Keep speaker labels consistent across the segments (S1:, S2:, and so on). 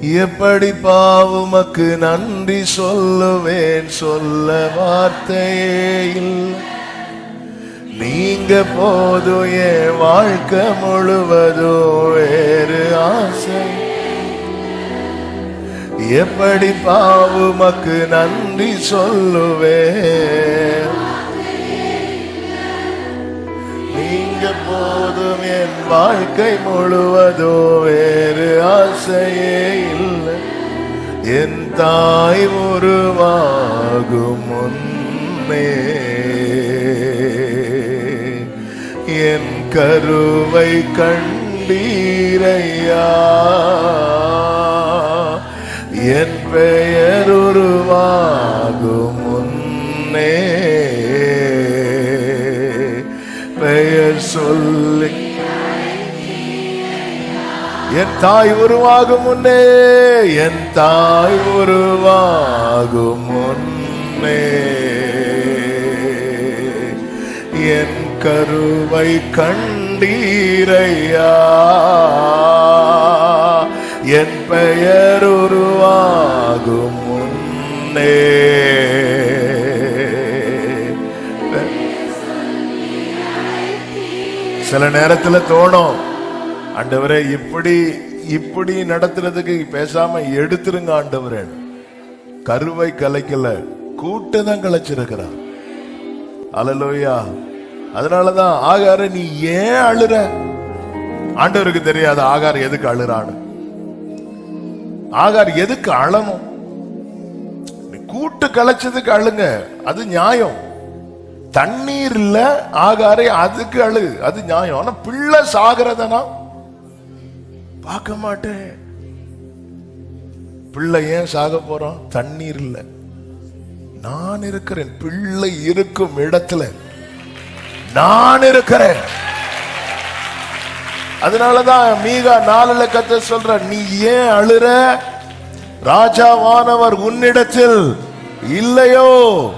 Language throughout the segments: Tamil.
S1: எப்படி பாவுமக்கு நன்றி சொல்லுவேன் சொல்ல வார்த்தையே இல்லை நீங்க போதும் என் வாழ்க்கை முழுவதும் வேறு ஆசை. எப்படி பாவுமக்கு நன்றி சொல்லுவேன்? போதும் என் வாழ்க்கை முழுவதோ வேறு ஆசையே இல்லை. என் தாய் உருவாகும் முன்னே என் கருவை கண்டீரையா. என் பெயர் உருவாகும். சொல்லி. என் தாய் உருவாகும் முன்னே என் தாய் உருவாகும் முன்னே. என் கருவை கண்டீரையா. என் பெயர் உருவாகும் சில நேரத்துல தோணும் ஆண்டவரே இப்படி இப்படி நடத்துறதுக்கு பேசாம எடுத்துருங்க ஆண்டவரே. கருவை கலைக்கல கூட்டுதான் கலைச்சிருக்கிறார் அலலோயா அதனாலதான் ஆகார நீ ஏன் அழுற? ஆண்டவருக்கு தெரியாது ஆகார் எதுக்கு அழுறான்னு. ஆகார் எதுக்கு அழணும்? நீ கூட்டு கலைச்சதுக்கு அழுங்க அது நியாயம். தண்ணீர் இல்ல ஆகாரே அதுக்கு அழு அது நியாயம். ஆனா பிள்ளை சாகிறதனா? பார்க்க மாட்டேன். பிள்ளை ஏன் சாக போறான்? தண்ணீர் இல்ல நான் இருக்கிறேன். பிள்ளை இருக்கும் இடத்துல. நான் இருக்கிறேன். அதனாலதான் மீகா நாலுல கத்த சொல்ற நீ ஏன் அழுற? ராஜாவானவர் உன்னிடத்தில் இல்லையோ?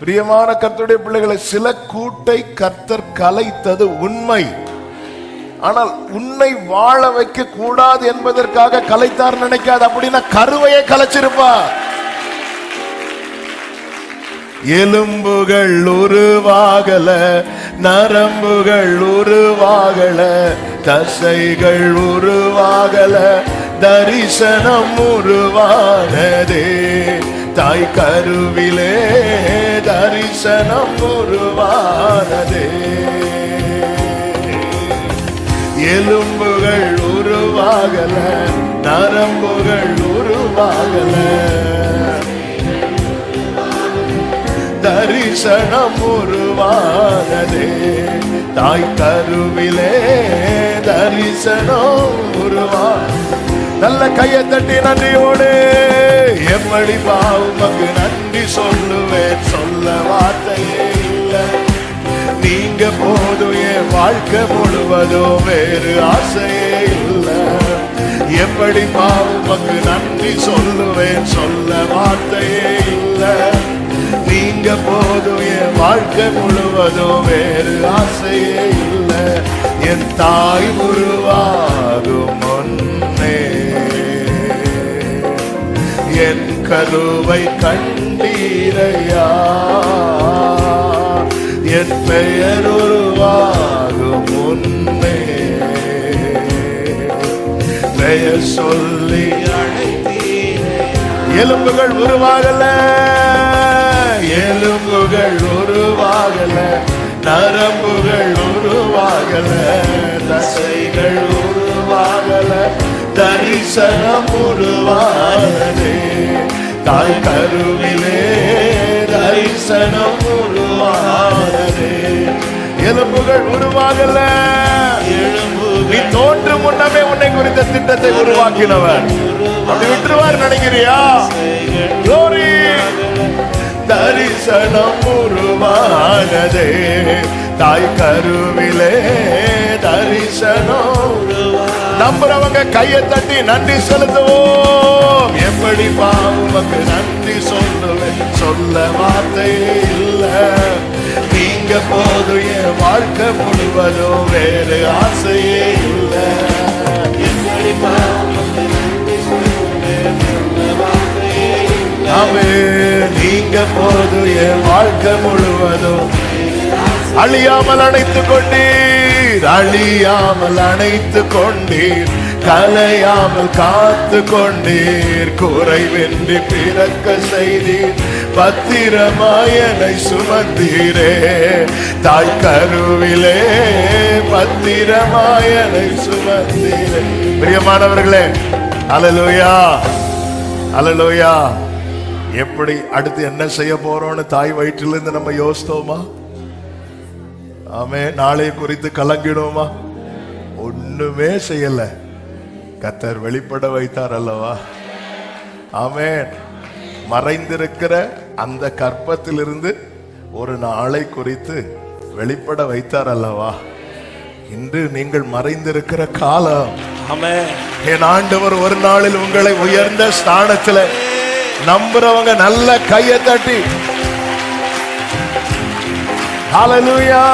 S1: பிரியமான கர்த்தருடைய பிள்ளைகளை சில கூட்டை கர்த்தர் கலைத்தது உண்மை. ஆனால் உன்னை வாழ வைக்க கூடாது என்பதற்காக கலைத்தார் நினைக்காது அப்படின்னா கருவையை கலைச்சிருப்பா. எலும்புகள் உருவாகல நரம்புகள் உருவாகல தசைகள் உருவாகல தரிசனம் உருவானதே தாய் கருவிலே தரிசனம் உருவானதே. எலும்புகள் உருவாகல நரம்புகள் உருவாகல. தரிசனம் உருவானதே. தாய் கருவிலே தரிசனம் உருவா. நல்ல கையை தட்டி நன்றியோடு. எப்படி பாவுமக்கு நன்றி சொல்லுவேன் சொல்ல வார்த்தையே இல்லை. நீங்க போதும் என் வாழ்க்கை முழுவதும் வேறு ஆசையே இல்லை. எப்படி பாவுமக்கு நன்றி சொல்லுவேன் சொல்ல வார்த்தையே இல்லை. நீங்க போதும் என் வாழ்க்கை முழுவதும் வேறு ஆசையே இல்லை. என் தாய் உருவாகும் முன்னே என் கருவை கண்டீரையா? என் பெயர் உருவாகும் முன்னே. பெயர் சொல்லி எலும்புகள் உருவாகல. எலும்புகள் உருவாகல. நரம்புகள் உருவாகல. தசைகள் உருவாகல. தரிசனம் உருவானதே தாய் கருவிலே தரிசனம் உருவானதே எலும்புகள் உருவாகல. நீ தோன்று முன்னமே உன்னை குறித்த திட்டத்தை உருவாக்கினவர். அப்படி விட்டுருவார் நினைக்கிறியா? Glory. தரிசனம் உருவானதே தாய் கருவிலே தரிசனம் நம்புறவங்க கையை தட்டி நன்றி செலுத்துவோம். எப்படி பாவுமக்கு நன்றி சொல்லுவேன் சொல்ல வார்த்தை இல்ல. நீங்க போது என் வாழ்க்கை முழுவதும் வேறு ஆசையே இல்ல. எப்படி பாவுமக்கு நன்றி நீங்க போது என் வாழ்க்கை முழுவதும் அழியாமல் அணைத்துக் கொண்டே கொண்டீர் அழியாமல் அணைத்து கொண்டீர் கலையாமல் காத்து கொண்டீர். குறைவின்றி பிறக்க செய்தீர் பத்திரமாயனை சுமந்தீரே. தாய் கருவிலே பத்திரமாயனை சுமந்தீரே. பிரியமானவர்களே அலலோயா அலலோயா. எப்படி அடுத்து என்ன செய்ய போறோம்னு தாய் வயிற்றிலிருந்து நம்ம யோசித்தோமா? ஆமே நாளை குறித்து கலங்கிடுவோமா? ஒண்ணுமே செய்யல. கத்தர் வெளிப்பட வைத்தார் அல்லவா? ஆமென். மறைந்திருக்கிற அந்த கற்பத்திலிருந்து ஒரு நாளை குறித்து வெளிப்பட வைத்தார் அல்லவா? இன்று நீங்கள் மறைந்திருக்கிற காலம். என் ஆண்டவர் ஒரு நாளில் உங்களை உயர்ந்த ஸ்தானத்துல நம்புறவங்க நல்ல கையை தட்டி ஹalleluya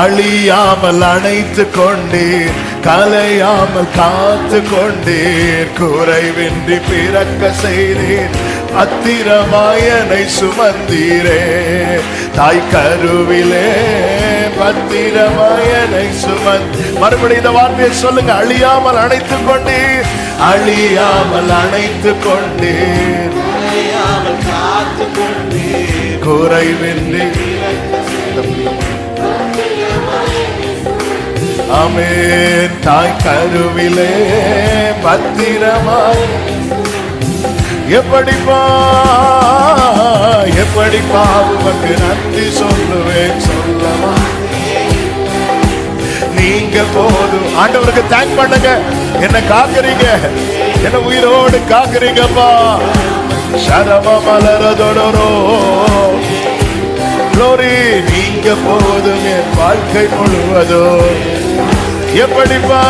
S1: அழியாமல் அணைத்து கொண்டீர் கலையாமல் காத்து கொண்டீர் குறைவின்றி பிறக்க செய்தீர் பத்திரமாயனை சுமந்தீரே. தாய் கருவிலே பத்திரமாயனை சுமந்தி மறுபடியும் இந்த வார்த்தையை சொல்லுங்க. அழியாமல் அணைத்து கொண்டீர் அழியாமல் அணைத்து கொண்டீர்.
S2: காத்து கொண்டீர்.
S1: குறைவின்றி அமேன். தாய் கருவிலே பத்திரமாய். எப்படிப்பா எப்படிப்பா உமக்கு நன்றி சொல்லுவேன் சொல்லவா? நீங்க போதும். ஆண்டவருக்கு தேங்க் பண்ணுங்க. என்ன காக்குறீங்க. என்ன உயிரோடு காக்குறீங்கப்பா. சரம மலரதொடரோ Glory, நீங்க போதும் என் வாழ்க்கை முழுவதோ. எப்படிப்பா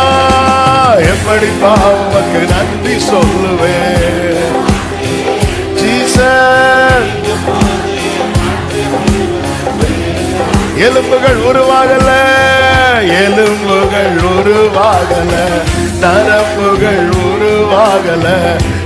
S1: எப்படிப்பா உமக்கு நன்றி சொல்லுவேன். ஜீசஸ். எலும்புகள் உருவாகல எலும்புகள் உருவாகல நரம்புகள் உருவாகல.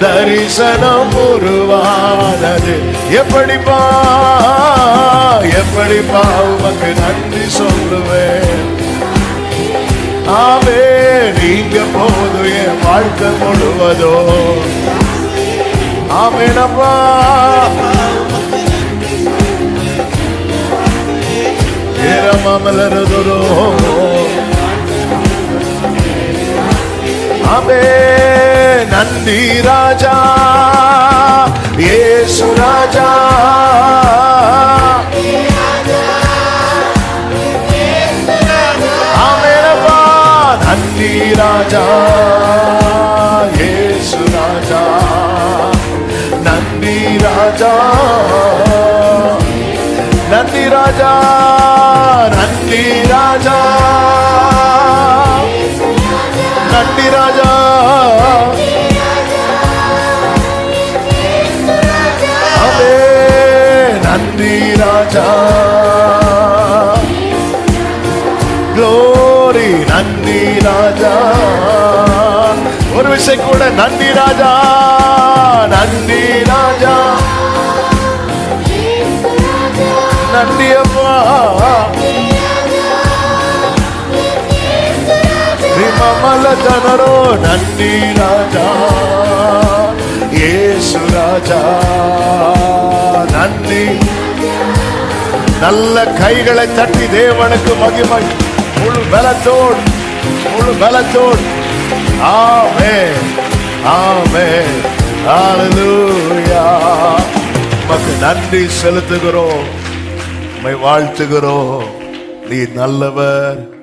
S1: தரிசனம் உருவானது. எப்படிப்பா? எப்படிப்பா? உமக்கு நன்றி சொல்லுவேன். ஆவே நீங்க போது என் வாழ்க்கை முழுவதோ. ஆமேனப்பா ஏரமாமலரதோ அமே நந்தி ராஜா ஏசு ராஜா. ஆமேனப்பா நந்தி ராஜா ஏசு ராஜா. நந்தி ராஜா நந்தி ராஜா நந்தி ராஜா. glory நன்றி ராஜா. ஒரு விஷயம் கூட நன்றி ராஜா நன்றி ராஜா. நன்றி அப்பா. మమ్మల జనరో నంది రాజా యేసు రాజా நன்றி நல்ல கைகளை தட்டி தேவனுக்கு மகிமை. முழு பலத்தோடு முழு பலத்தோடு. ஆமே ஆமே ஹalleluya. உமக்கு நன்றி செலுத்துகிறோம் உம்மை வாழ்த்துகிறோம். நீ நல்லவர்.